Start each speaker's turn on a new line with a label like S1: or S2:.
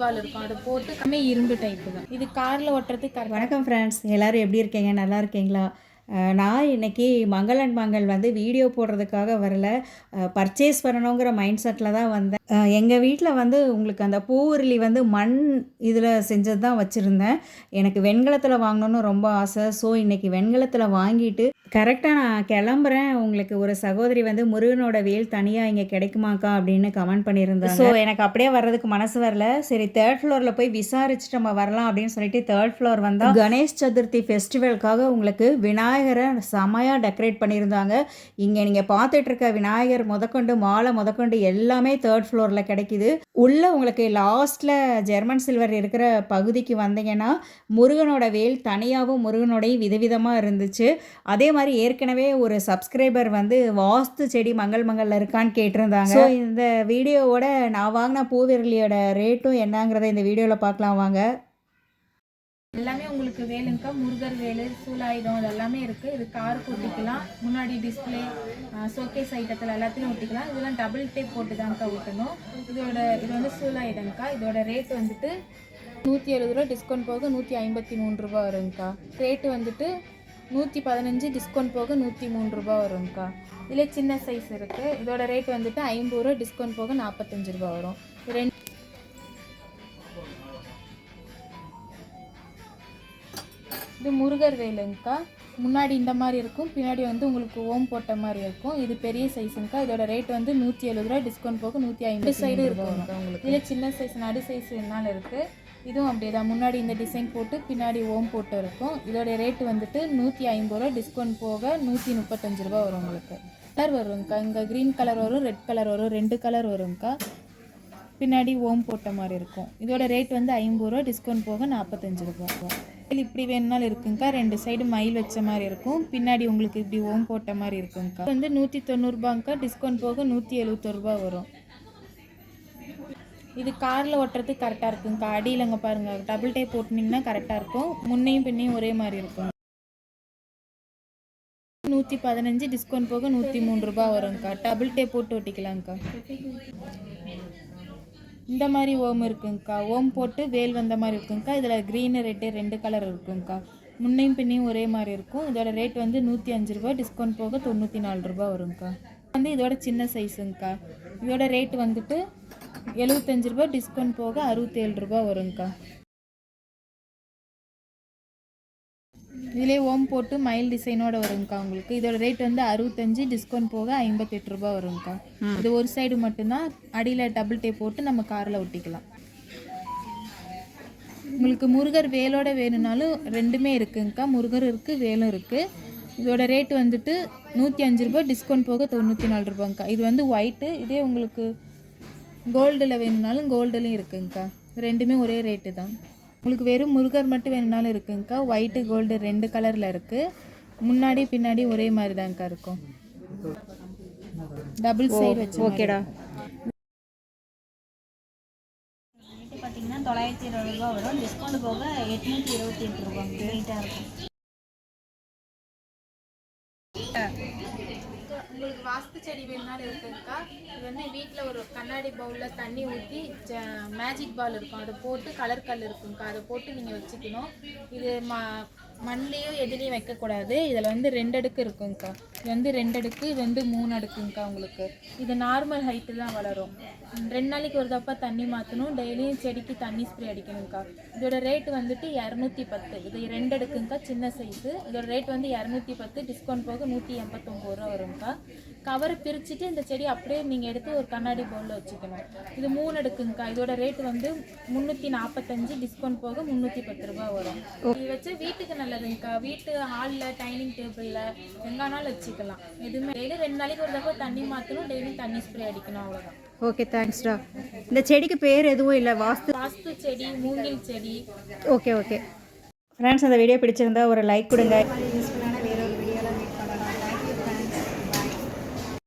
S1: பால் இருக்கும் அதை போட்டு கம்மி இரும்பு டைப்பு தான் இது காரில் ஓட்டுறதுக்கு வணக்கம்
S2: ஃப்ரெண்ட்ஸ் எல்லோரும் எப்படி இருக்கீங்க நல்லா இருக்கீங்களா நான் இன்றைக்கி மங்கள் அண்ட் மங்கள் வந்து வீடியோ போடுறதுக்காக வரல பர்ச்சேஸ் பண்ணணுங்கிற மைண்ட் செட்டில் தான் வந்தேன் எங்கள் வீட்டில் வந்து உங்களுக்கு அந்த பூவுருளி வந்து மண் இதில் செஞ்சது தான் வச்சுருந்தேன் எனக்கு வெண்கலத்தில் வாங்கணும்னு ரொம்ப ஆசை ஸோ இன்றைக்கி வெண்கலத்தில் வாங்கிட்டு கரெக்டாக நான் கிளம்புறேன் உங்களுக்கு ஒரு சகோதரி வந்து முருகனோட வேல் தனியாக இங்கே கிடைக்குமாக்கா அப்படின்னு கமெண்ட் பண்ணியிருந்தேன் ஸோ எனக்கு அப்படியே வர்றதுக்கு மனசு வரல சரி தேர்ட் ஃப்ளோரில் போய் விசாரிச்சுட்டு நம்ம வரலாம் அப்படின்னு சொல்லிட்டு தேர்ட் ஃப்ளோர் வந்தால் கணேஷ் சதுர்த்தி ஃபெஸ்டிவலுக்காக உங்களுக்கு விநாயகர் விநாயகரை செமையாக டெக்கரேட் பண்ணியிருந்தாங்க இங்கே நீங்கள் பார்த்துட்ருக்க விநாயகர் முதக்கொண்டு மாலை முதக்கொண்டு எல்லாமே தேர்ட் ஃப்ளோரில் கிடைக்கிது உள்ளே உங்களுக்கு லாஸ்ட்டில் ஜெர்மன் சில்வர் இருக்கிற பகுதிக்கு வந்தீங்கன்னா முருகனோட வேல் தனியாகவும் முருகனோடையும் விதவிதமாக இருந்துச்சு அதே மாதிரி ஏற்கனவே ஒரு சப்ஸ்கிரைபர் வந்து வாஸ்து செடி மங்கள் மங்கல்ல இருக்கான்னு கேட்டிருந்தாங்க ஸோ இந்த வீடியோவோட நான் வாங்கின பூவிரலியோட ரேட்டும் என்னங்கிறத இந்த வீடியோவில் பார்க்கலாம் வாங்க
S1: எல்லாமே உங்களுக்கு வேலுங்க்கா முருகர் வேலு சூலாயுதம் இதெல்லாமே இருக்கு இருக்குது இது காருக்கு ஒட்டிக்கலாம் முன்னாடி டிஸ்பிளே சோகேஸ் ஐட்டத்தில் எல்லாத்தையும் ஒட்டிக்கலாம் இதெல்லாம் டபுள் டேப் போட்டு தான்க்கா ஒட்டணும் இதோட இது வந்து சூலாயுதம்க்கா இதோட ரேட் வந்துட்டு நூற்றி எழுபது ரூபா டிஸ்கவுண்ட் போக நூற்றி ஐம்பத்தி மூணு ரூபா வருங்க்கா ரேட்டு வந்துட்டு நூற்றி பதினஞ்சு டிஸ்கவுண்ட் போக நூற்றி மூணு ரூபா வருங்கக்கா இதில் சின்ன சைஸ் இருக்குது இதோட ரேட் வந்துட்டு ஐம்பது ரூபா டிஸ்கவுண்ட் போக நாற்பத்தஞ்சு ரூபா வரும் ரெண்டு இது முருகர் வேலுங்கக்கா முன்னாடி இந்த மாதிரி இருக்கும் பின்னாடி வந்து உங்களுக்கு ஓம் போட்ட மாதிரி இருக்கும் இது பெரிய சைஸுங்கக்கா இதோட ரேட் வந்து நூற்றி எழுபது ரூபா டிஸ்கவுண்ட் போக நூற்றி ஐம்பது சைடு இருக்கும் உங்களுக்கு இதில் சின்ன சைஸ் நடு சைஸ் என்னால் இருக்குது இதுவும் அப்படியே தான் முன்னாடி இந்த டிசைன் போட்டு பின்னாடி ஓம் போட்டு இருக்கும் இதோடைய ரேட் வந்துட்டு நூற்றி ஐம்பது ரூபா டிஸ்கவுண்ட் போக நூற்றி முப்பத்தஞ்சு ரூபா வரும் உங்களுக்கு கலர் வருங்க்கா இங்கே க்ரீன் கலர் வரும் ரெட் கலர் வரும் ரெண்டு கலர் வரும்க்கா பின்னாடி ஓம் போட்ட மாதிரி இருக்கும் இதோட ரேட் வந்து ஐம்பது ரூபா டிஸ்கவுண்ட் போக நாற்பத்தஞ்சு ரூபா இப்படி வேணுனாலும் இருக்குங்க்கா ரெண்டு சைடு மயில் வச்ச மாதிரி இருக்கும் பின்னாடி உங்களுக்கு இப்படி ஓம் போட்ட மாதிரி இருக்குங்க்கா வந்து நூற்றி தொண்ணூறுபாங்க்கா டிஸ்கவுண்ட் போக நூற்றி எழுபத்தொருபா வரும் இது காரில் ஓட்டுறதுக்கு கரெக்டாக இருக்குங்க்கா அடியிலங்க பாருங்கள் டபுள் டே போட்டுனீங்கன்னா கரெக்டாக இருக்கும் முன்னையும் பின்னையும் ஒரே மாதிரி இருக்கும் நூற்றி பதினஞ்சு டிஸ்கவுண்ட் போக நூற்றி மூணு ரூபா வரும்க்கா டபுள் டே போட்டு ஒட்டிக்கலாங்க்கா இந்த மாதிரி ஓம் இருக்குங்கக்கா ஓம் போட்டு வேல் வந்த மாதிரி இருக்குங்கக்கா இதில் க்ரீனு ரெட்டு ரெண்டு கலர் இருக்குங்கக்கா முன்னையும் பின்னையும் ஒரே மாதிரி இருக்கும் இதோட ரேட் வந்து நூற்றி அஞ்சு ரூபா டிஸ்கவுண்ட் போக தொண்ணூற்றி நாலு ரூபா வருங்க்கா வந்து இதோட சின்ன சைஸுங்கக்கா இதோட ரேட் வந்துட்டு எழுபத்தஞ்சு ரூபா டிஸ்கவுண்ட் போக அறுபத்தேழு ரூபா வருங்க்கா இதிலே ஓம் போட்டு மயில் டிசைனோட வருங்கக்கா உங்களுக்கு இதோட ரேட் வந்து அறுபத்தஞ்சு டிஸ்கவுண்ட் போக ஐம்பத்தெட்டு ரூபா வருங்கக்கா இது ஒரு சைடு மட்டும்தான் அடியில் டபுள் டே போட்டு நம்ம காரில் ஒட்டிக்கலாம் உங்களுக்கு முருகர் வேலோட வேணும்னாலும் ரெண்டுமே இருக்குங்கக்கா முருகர் இருக்குது வேலும் இருக்குது இதோட ரேட் வந்துட்டு நூற்றி அஞ்சு ரூபா டிஸ்கவுண்ட் போக தொண்ணூற்றி நாலு ரூபாங்க்கா இது வந்து ஒயிட்டு இதே உங்களுக்கு கோல்டில் வேணும்னாலும் கோல்டுலையும் இருக்குங்கக்கா ரெண்டுமே ஒரே ரேட்டு தான் உங்களுக்கு வெறும் முருகர் மட்டும் வேணும்னாலும் இருக்குங்கக்கா ஒயிட்டு கோல்டு ரெண்டு கலரில் இருக்குது முன்னாடி பின்னாடி ஒரே மாதிரி தான்க்கா இருக்கும் டபுள் சைடு வச்சு ஓகேடா பார்த்தீங்கன்னா தொள்ளாயிரத்தி இருபது ரூபா வரும் டிஸ்கவுண்ட் போக எட்நூத்தி இருபத்தி எட்டு ரூபா இருக்கும் உங்களுக்கு வாஸ்து செடி வேணுனாலும் இருக்குதுக்கா இது வந்து வீட்டில் ஒரு கண்ணாடி பவுலில் தண்ணி ஊற்றி மேஜிக் பால் இருக்கும் அதை போட்டு கலர் கல் இருக்குங்க்கா அதை போட்டு நீங்கள் வச்சுக்கணும் இது ம மண்லேயும் எதுலேயும் வைக்கக்கூடாது இதில் வந்து ரெண்டு அடுக்கு இருக்குங்க்கா இது வந்து ரெண்டு அடுக்கு இது வந்து மூணு அடுக்குங்க்கா உங்களுக்கு இது நார்மல் ஹைட்டு தான் வளரும் ரெண்டு நாளைக்கு ஒரு தப்பா தண்ணி மாற்றணும் டெய்லியும் செடிக்கு தண்ணி ஸ்ப்ரே அடிக்கணுங்க்கா இதோட ரேட்டு வந்துட்டு இரநூத்தி பத்து இது ரெண்டு அடுக்குங்க்கா சின்ன சைஸு இதோட ரேட் வந்து இரநூத்தி பத்து டிஸ்கவுண்ட் போக நூற்றி எண்பத்தொம்பது ரூபா வருங்க்கா கவரை பிரிச்சுட்டு இந்த செடி அப்படியே நீங்கள் எடுத்து ஒரு கண்ணாடி பவுலில் வச்சுக்கணும் இது மூணு எடுக்குங்கக்கா இதோட ரேட் வந்து முந்நூற்றி நாற்பத்தஞ்சு டிஸ்கவுண்ட் போக முந்நூற்றி பத்து ரூபா வரும் இது வச்சு வீட்டுக்கு நல்லதுங்கக்கா வீட்டு ஹாலில் டைனிங் டேபிளில் எங்கானாலும் வச்சுக்கலாம் எதுவுமே டெய்லி ரெண்டு நாளைக்கு ஒரு தடவை தண்ணி மாற்றணும் டெய்லி தண்ணி ஸ்ப்ரே அடிக்கணும் அவ்வளோதான்
S2: ஓகே தேங்க்ஸ்டா இந்த செடிக்கு பேர் எதுவும் இல்லை
S1: வாஸ்து வாஸ்து செடி மூங்கில் செடி
S2: ஓகே ஓகே ஃப்ரெண்ட்ஸ் அந்த வீடியோ பிடிச்சிருந்தா ஒரு லைக் கொடுங்க